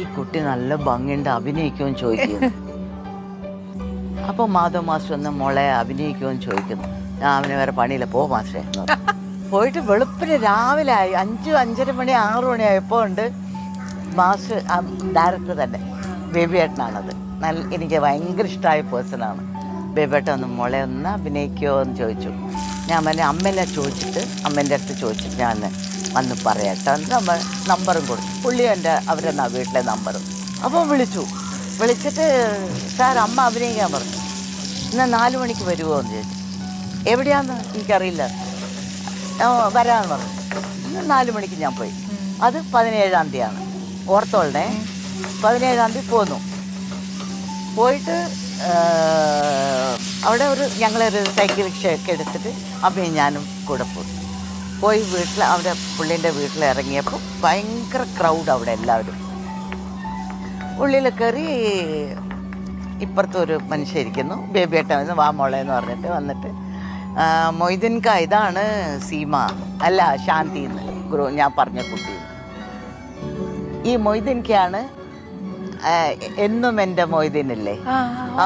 ഈ കുട്ടി നല്ല ഭംഗിയുണ്ട് അഭിനയിക്കുമെന്ന് ചോദിക്കുന്നു. അപ്പോൾ മാധവ് മാസ്റ്റർ ഒന്ന് മോളെ അഭിനയിക്കുമെന്ന് ചോദിക്കുന്നു. ഞാൻ അവന് വേറെ പണിയില്ല പോ മാസ്റ്ററെ പോയിട്ട് വെളുപ്പിന് രാവിലെ ആയി അഞ്ച് അഞ്ചര മണി ആറു മണി ഉണ്ട് മാസ്റ്റർ ഡയറക്ടർ തന്നെ. ബേബിയേട്ടനാണത്. നല്ല എനിക്ക് ഭയങ്കര ഇഷ്ടമായ പേഴ്സണാണ് ബേബിയേട്ടൻ ഒന്ന് മോളെ ഒന്ന് അഭിനയിക്കുമോ എന്ന് ചോദിച്ചു. ഞാൻ അവന്റെ അമ്മേനെ ചോദിച്ചിട്ട് അമ്മേന്റെ അടുത്ത് ചോദിച്ചിട്ട് ഞാൻ വന്ന് പറയട്ടെ നമ്മൾ നമ്പറും കൊടുത്തു. പുള്ളി എന്റെ അവരെന്നാ വീട്ടിലെ നമ്പറും. അപ്പോൾ വിളിച്ചു. വിളിച്ചിട്ട് സാർ അമ്മ അഭിനയിക്കാൻ പറഞ്ഞു. ഇന്ന് നാല് മണിക്ക് വരുമോ എന്ന് ചോദിച്ചു. എവിടെയാന്ന്? എനിക്കറിയില്ല. വരാമെന്ന് പറഞ്ഞു. ഇന്ന് നാല് മണിക്ക് ഞാൻ പോയി. അത് പതിനേഴാം തീയതിയാണ്. ഓർത്തോളണേ. പതിനേഴാം തീയതി പോന്നു. പോയിട്ട് അവിടെ ഒരു ഞങ്ങളൊരു സൈക്കിൾ റിക്ഷയൊക്കെ എടുത്തിട്ട് അമ്മയും ഞാനും കൂടെ പോയി. പോയി വീട്ടിൽ അവിടെ പുള്ളീന്റെ വീട്ടിൽ ഇറങ്ങിയപ്പോൾ ഭയങ്കര ക്രൗഡ് അവിടെ എല്ലാവരും. ഉള്ളിൽ കയറി ഇപ്പുറത്തൊരു മനുഷ്യരിക്കുന്നു ബേബിയേട്ടൻ വന്ന് വാ മോളെ എന്ന് പറഞ്ഞിട്ട് വന്നിട്ട് മൊയ്തീൻക ഇതാണ് സീമ. അല്ല ശാന്തി എന്ന് ഗുരു ഞാൻ പറഞ്ഞ കുട്ടി. ഈ മൊയ്തീൻകയാണ് എന്നും എന്റെ മൊയ്തീനില്ലേ? ആ